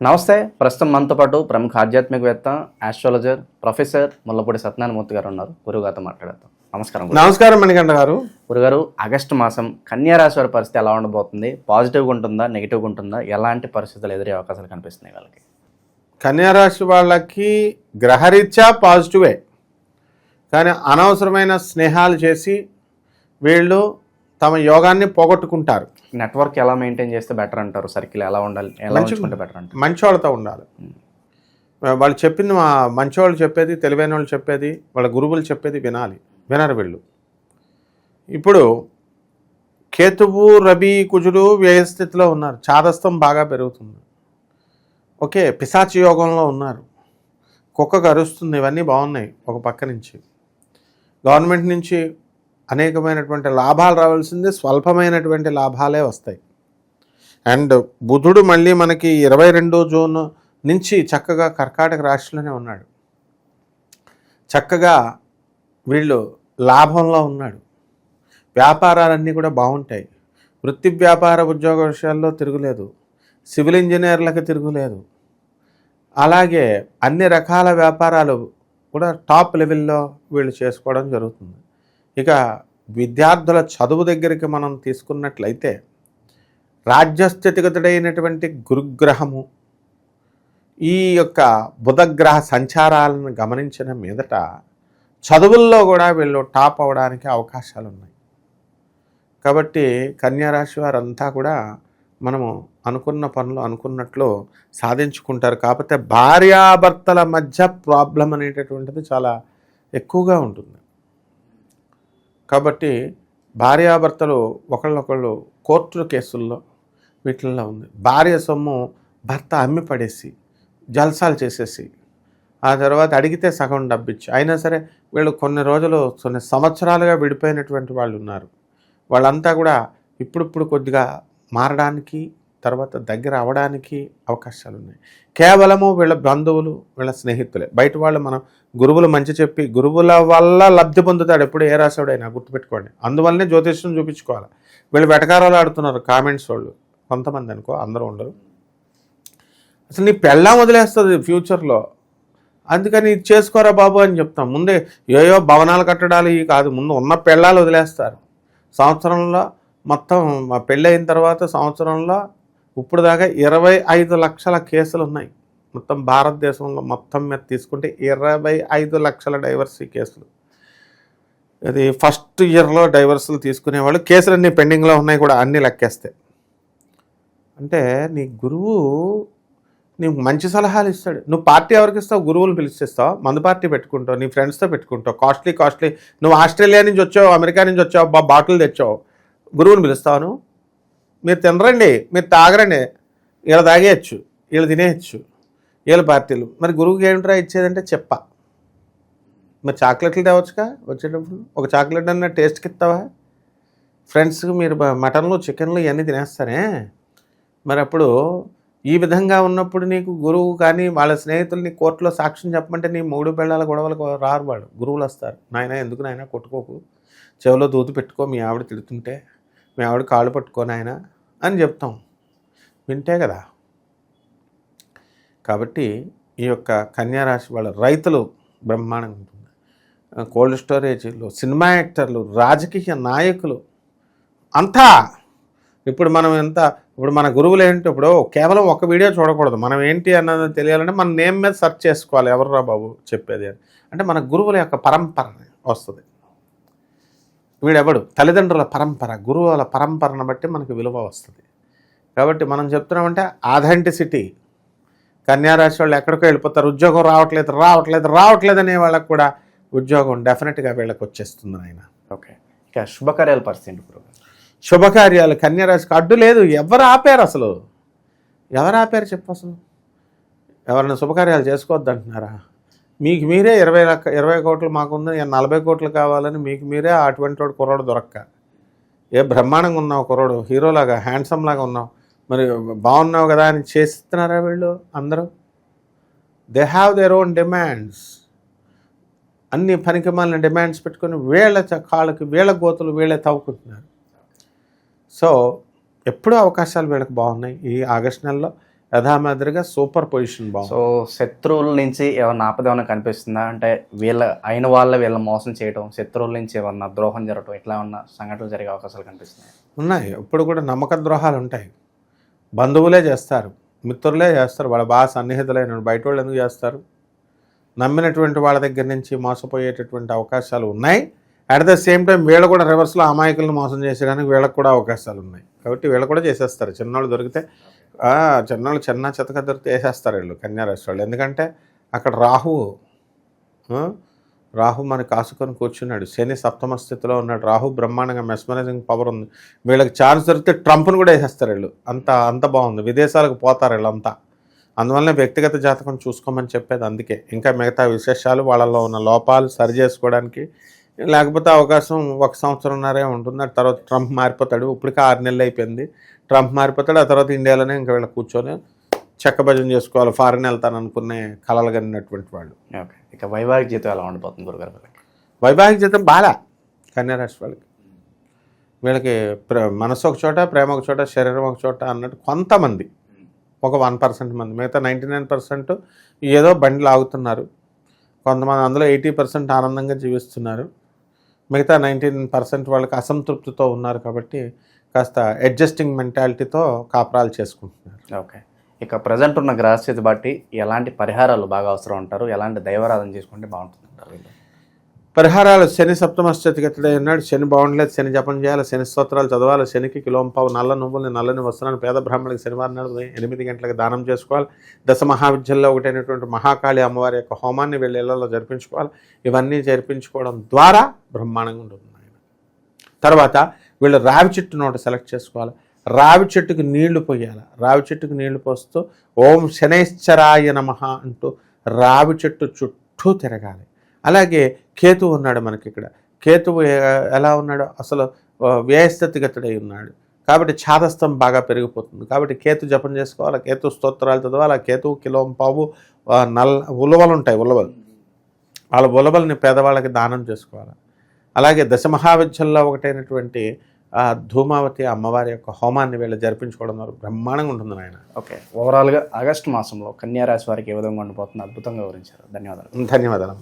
నమస్తే ప్రస్తుతం మనతో పాటు ప్రముఖ ఆధ్యాత్మికవేత్త ఆస్ట్రాలజర్ ప్రొఫెసర్ ముల్లపూడి సత్యనారాయణమూర్తి గారు ఉన్నారు. గురుగారితో మాట్లాడతాం నమస్కారం. నమస్కారం మణికంఠ గారు. గురుగారు ఆగస్టు మాసం కన్యా రాశి వారి పరిస్థితి ఎలా ఉండబోతుంది? పాజిటివ్గా ఉంటుందా నెగిటివ్గా ఉంటుందా? ఎలాంటి పరిస్థితులు ఎదురే అవకాశాలు కనిపిస్తున్నాయి వాళ్ళకి? కన్యారాశి వాళ్ళకి గ్రహరీత్యా పాజిటివే. కానీ అనవసరమైన స్నేహాలు చేసి వీళ్ళు తమ యోగాన్ని పోగొట్టుకుంటారు. నెట్వర్క్ ఎలా మెయింటైన్ చేస్తే బెటర్ అంటారు? సర్కిల్ ఎలా ఉండాలి? ఎలా ఉంచుకుంటే బెటర్ అంటారు? మంచోళ్ళతో ఉండాలి. వాళ్ళు చెప్పింది మా మంచోళ్ళు చెప్పేది తెలివైన వాళ్ళు చెప్పేది వాళ్ళ గురువులు చెప్పేది వినాలి. వినరు వీళ్ళు. ఇప్పుడు కేతువు రవి కుజుడు వ్యయస్థితిలో ఉన్నారు. చాదస్తం బాగా పెరుగుతుంది. ఓకే పిశాచి యోగంలో ఉన్నారు. కుక్క కరుస్తుంది ఇవన్నీ బాగున్నాయి ఒక పక్క నుంచి. గవర్నమెంట్ నుంచి అనేకమైనటువంటి లాభాలు రావాల్సింది స్వల్పమైనటువంటి లాభాలే వస్తాయి. అండ్ బుధుడు మళ్ళీ మనకి ఇరవై రెండో జూన్ నుంచి చక్కగా కర్కాటక రాశిలోనే ఉన్నాడు. చక్కగా వీళ్ళు లాభంలో ఉన్నాడు. వ్యాపారాలన్నీ కూడా బాగుంటాయి. వృత్తి వ్యాపార ఉద్యోగ విషయాల్లో తిరుగులేదు. సివిల్ ఇంజనీర్లకు తిరుగులేదు. అలాగే అన్ని రకాల వ్యాపారాలు కూడా టాప్ లెవెల్లో వీళ్ళు చేసుకోవడం జరుగుతుంది. ఇక విద్యార్థుల చదువు దగ్గరికి మనం తీసుకున్నట్లయితే రాజ్యస్థితిగతుడైనటువంటి గురుగ్రహము ఈ యొక్క బుధగ్రహ సంచారాలను గమనించిన మీదట చదువుల్లో కూడా వీళ్ళు టాప్ అవడానికి అవకాశాలు ఉన్నాయి కాబట్టి కన్యారాశి వారంతా కూడా మనము అనుకున్న పనులు అనుకున్నట్లు సాధించుకుంటారు. కాకపోతే భార్యాభర్తల మధ్య ప్రాబ్లం అనేటటువంటిది చాలా ఎక్కువగా ఉంటుంది. కాబట్టి భార్యాభర్తలు ఒకళ్ళొకళ్ళు కోర్టు కేసుల్లో వీటిల్లో ఉంది. భార్య సొమ్ము భర్త అమ్మి పడేసి జల్సాలు చేసేసి ఆ తర్వాత అడిగితే సగం డబ్బిచ్చి అయినా సరే వీళ్ళు కొన్ని రోజులు కొన్ని సంవత్సరాలుగా విడిపోయినటువంటి వాళ్ళు ఉన్నారు వాళ్ళంతా కూడా ఇప్పుడిప్పుడు కొద్దిగా మారడానికి తర్వాత దగ్గర అవడానికి అవకాశాలు ఉన్నాయి కేవలము వీళ్ళ బంధువులు వీళ్ళ స్నేహితులే. బయట వాళ్ళు మనం గురువులు మంచి చెప్పి గురువుల వల్ల లబ్ధి పొందుతాడు ఎప్పుడు ఏ రాశాడైనా గుర్తుపెట్టుకోండి. అందువల్లనే జ్యోతిష్యం చూపించుకోవాలి. వీళ్ళు వెటకారాలు ఆడుతున్నారు కామెంట్స్ వాళ్ళు. కొంతమంది అనుకో అందరూ ఉండరు. అసలు నీ పెళ్ళం వదిలేస్తుంది ఫ్యూచర్లో. అందుకని ఇది చేసుకోరా బాబు అని చెప్తాం. ముందే ఏయో భవనాలు కట్టడాలు ఇవి కాదు ముందు ఉన్న పెళ్ళాలు వదిలేస్తారు. సంవత్సరంలో మొత్తం మా పెళ్ళి అయిన తర్వాత సంవత్సరంలో ఇప్పుడు దాకా ఇరవై ఐదు లక్షల కేసులు ఉన్నాయి. మొత్తం భారతదేశంలో మొత్తం మీద తీసుకుంటే ఇరవై ఐదు లక్షల డైవర్సీ కేసులు. అది ఫస్ట్ ఇయర్లో డైవర్సులు తీసుకునేవాళ్ళు. కేసులన్నీ పెండింగ్లో ఉన్నాయి కూడా అన్నీ లెక్కేస్తే. అంటే నీ గురువు నీకు మంచి సలహాలు ఇస్తాడు. నువ్వు పార్టీ ఎవరికి ఇస్తావు? గురువులు పిలిచిస్తావు? మందు పార్టీ పెట్టుకుంటావు నీ ఫ్రెండ్స్తో పెట్టుకుంటావు. Costly costly. నువ్వు ఆస్ట్రేలియా నుంచి వచ్చావు అమెరికా నుంచి వచ్చావు బాటిల్ తెచ్చావు. గురువుని పిలుస్తావు మీరు తినరండి మీరు తాగరండి. వీళ్ళు తాగేయచ్చు వీళ్ళు తినేయచ్చు వీళ్ళ పార్టీలు. మరి గురువుకి ఏమిట్రా ఇచ్చేదంటే చెప్ప. మరి చాక్లెట్లు తేవచ్చుగా వచ్చేటప్పుడు? ఒక చాక్లెట్ అన్న టేస్ట్కి ఇస్తావా? ఫ్రెండ్స్కి మీరు మటన్లు చికెన్లు ఇవన్నీ తినేస్తారే? మరి అప్పుడు ఈ విధంగా ఉన్నప్పుడు నీకు గురువు కానీ వాళ్ళ స్నేహితుల్ని కోర్టులో సాక్ష్యం చెప్పమంటే నీ మూడు పిల్లల గొడవలకు రారు వాడు. గురువులు వస్తారు. నాయన ఎందుకు నాయన కొట్టుకోకు. చెవిలో దూతి పెట్టుకో మీ ఆవిడ తిడుతుంటే. మీ ఆవిడ కాళ్ళు పట్టుకొని ఆయన అని చెప్తాం. వింటే కదా? కాబట్టి ఈ యొక్క కన్యారాశి వాళ్ళ రైతులు బ్రహ్మాండంగా ఉంటుంది. కోల్డ్ స్టోరేజీలు సినిమా యాక్టర్లు రాజకీయ నాయకులు అంతా ఇప్పుడు మనం ఎంత ఇప్పుడు మన గురువులు ఏంటి ఇప్పుడు కేవలం ఒక వీడియో చూడకూడదు. మనం ఏంటి అన్నది తెలియాలంటే మన నేమ్ మీద సెర్చ్ చేసుకోవాలి. ఎవర్రా బాబు చెప్పేది అని. అంటే మన గురువుల యొక్క పరంపర వస్తుంది. వీడెవడు? తల్లిదండ్రుల పరంపర గురువుల పరంపరను బట్టి మనకు విలువ వస్తుంది. కాబట్టి మనం చెప్తున్నామంటే ఆథెంటిసిటీ. కన్యారాశి వాళ్ళు ఎక్కడికో వెళ్ళిపోతారు ఉద్యోగం రావట్లేదు రావట్లేదు రావట్లేదు అనే వాళ్ళకు కూడా ఉద్యోగం డెఫినెట్గా వీళ్ళకి వచ్చేస్తుంది ఆయన ఓకే. ఇక శుభకార్యాల పరిస్థితి శుభకార్యాలు కన్యారాశికి అడ్డు లేదు ఎవరు ఆపారు అసలు? ఎవరు ఆపారు చెప్పు అసలు? ఎవరైనా శుభకార్యాలు చేసుకోవద్దు అంటున్నారా మీకు మీరే ఇరవై లక్ష ఇరవై కోట్లు మాకుంది నలభై కోట్లు కావాలని మీకు మీరే అటువంటి వాడు కుర్రాడు దొరక్క. ఏ బ్రహ్మాండంగా ఉన్నావు కుర్రాడు హీరోలాగా హ్యాండ్సమ్ లాగా ఉన్నావు. మరి బాగున్నావు కదా అని చేస్తున్నారా వీళ్ళు అందరూ? They have their own demands అన్ని పనికి డిమాండ్స్ పెట్టుకొని వీళ్ళ చ- కాళ్ళకి వీళ్ళ గోతులు వీళ్ళే తవ్వుకుంటున్నారు. సో ఎప్పుడూ అవకాశాలు వీళ్ళకి బాగున్నాయి. ఈ ఆగస్ట్ నెలలో యథామాదిరిగా సూపర్ పొజిషన్ బాగుంది. సో శత్రువుల నుంచి ఏమన్నా ఆపద ఏమైనా కనిపిస్తుందా? అంటే వీళ్ళ అయిన వాళ్ళ వీళ్ళ మోసం చేయడం శత్రువుల నుంచి ఏమన్నా ద్రోహం జరగడం ఇట్లా ఉన్న సంఘటనలు జరిగే అవకాశాలు కనిపిస్తున్నాయి? ఉన్నాయి. ఇప్పుడు కూడా నమ్మక ద్రోహాలు ఉంటాయి. బంధువులే చేస్తారు మిత్రులే చేస్తారు వాళ్ళ బాగా సన్నిహితులైన బయట వాళ్ళు ఎందుకు చేస్తారు? నమ్మినటువంటి వాళ్ళ దగ్గర నుంచి మోసపోయేటటువంటి అవకాశాలు ఉన్నాయి. అట్ ద సేమ్ టైం వీళ్ళు కూడా రివర్స్లో అమాయకులను మోసం చేసేయడానికి వీళ్ళకి కూడా అవకాశాలు ఉన్నాయి. కాబట్టి వీళ్ళు కూడా చేసేస్తారు. చిన్నోళ్ళు దొరికితే చిన్నోళ్ళు చిన్న చితక దొరికితే వేసేస్తారు వీళ్ళు కన్యారాశి వాళ్ళు. ఎందుకంటే అక్కడ రాహువు రాహు మన కాసుకొని కూర్చున్నాడు. శని సప్తమ స్థితిలో ఉన్నాడు. రాహు బ్రహ్మాండంగా మెస్మరైజింగ్ పవర్ ఉంది. వీళ్ళకి ఛాన్స్ దొరికితే ట్రంప్ను కూడా వేసేస్తారు వీళ్ళు. అంత అంత బాగుంది. విదేశాలకు పోతారు వీళ్ళంతా. అందువల్ల వ్యక్తిగత జాతకం చూసుకోమని చెప్పేది అందుకే. ఇంకా మిగతా విశేషాలు వాళ్ళలో ఉన్న లోపాలు సరి చేసుకోవడానికి లేకపోతే అవకాశం ఒక సంవత్సరంన్నరే ఉంటుంది ఆ తర్వాత ట్రంప్ మారిపోతాడు. ఇప్పటికే ఆరు నెలలు అయిపోయింది. ట్రంప్ మారిపోతాడు ఆ తర్వాత ఇండియాలోనే ఇంకా వీళ్ళు కూర్చొని చెక్క భజన చేసుకోవాలి ఫారెన్ వెళ్తాను అనుకునే కలలు కనినటువంటి వాళ్ళు. ఓకే. ఇక వైవాహిక జీవితం ఎలా ఉండిపోతుంది గురుగారు వీళ్ళకి వైవాహిక జీతం బాగా కన్యారాశి వాళ్ళకి. వీళ్ళకి ప్ర మనసు ఒక చోట ప్రేమ ఒక చోట శరీరం ఒక చోట అన్నట్టు కొంతమంది ఒక వన్ పర్సెంట్ మంది మిగతా నైంటీ నైన్ పర్సెంట్ ఏదో బండిలు ఆగుతున్నారు కొంతమంది అందులో ఎయిటీ పర్సెంట్ ఆనందంగా జీవిస్తున్నారు. మిగతా నైంటీన్ పర్సెంట్ వాళ్ళకి అసంతృప్తితో ఉన్నారు కాబట్టి కాస్త అడ్జస్టింగ్ మెంటాలిటీతో కాపురాలు చేసుకుంటున్నారు. ఓకే. ఇక ప్రజెంట్ ఉన్న గ్రహస్థితి బట్టి ఎలాంటి పరిహారాలు బాగా అవసరం అంటారు? ఎలాంటి దైవారాధన చేసుకుంటే బాగుంటుంది అంటారు పరిహారాలు శని సప్తమ స్థితిగతుడై ఉన్నాడు. శని బాగుండలేదు. శని జపం చేయాలి. శని స్తోత్రాలు చదవాలి. శనికి కిలోంపావు నల్ల నువ్వుల్ని నల్లని వస్త్రాన్ని పేద బ్రాహ్మణులకు శనివారం నాడు ఎనిమిది గంటలకు దానం చేసుకోవాలి. దశ మహావిద్యల్లో ఒకటైనటువంటి మహాకాళి అమ్మవారి యొక్క హోమాన్ని వీళ్ళ ఇళ్ళలో జరిపించుకోవాలి. ఇవన్నీ జరిపించుకోవడం ద్వారా బ్రహ్మాండంగా ఉంటుంది తర్వాత వీళ్ళు రావి చెట్టు నోట సెలెక్ట్ చేసుకోవాలి. రావి చెట్టుకు నీళ్ళు పోయాలి? రావి చెట్టుకు నీళ్ళు పోస్తూ ఓం శనైశ్చరాయ నమ అంటూ రావి చెట్టు చుట్టూ తిరగాలి. అలాగే కేతువు ఉన్నాడు మనకి ఇక్కడ. కేతువు ఎలా ఉన్నాడు? అసలు వ్యయస్థితిగతుడై ఉన్నాడు. కాబట్టి ఛాదస్థం బాగా పెరిగిపోతుంది. కాబట్టి కేతు జపం చేసుకోవాలి. కేతు స్తోత్రాలు చదవాలి. ఆ కేతువు కిలోం పావు నల్ల ఉలవలు ఉంటాయి ఉలవలు. వాళ్ళ ఉలవల్ని పేదవాళ్ళకి దానం చేసుకోవాలి. అలాగే దశమహావిద్యల్లో ఒకటైనటువంటి ఆ ధూమావతి అమ్మవారి యొక్క హోమాన్ని వీళ్ళు జరిపించుకోవడం ద్వారా బ్రహ్మాండంగా ఉంటుంది ఆయన ఓకే. ఓవరాల్గా ఆగస్టు మాసంలో కన్యా రాశి వారికి ఏ విధంగా ఉండిపోతుంది అద్భుతంగా వివరించారు. ధన్యవాదాలు. ధన్యవాదాలు.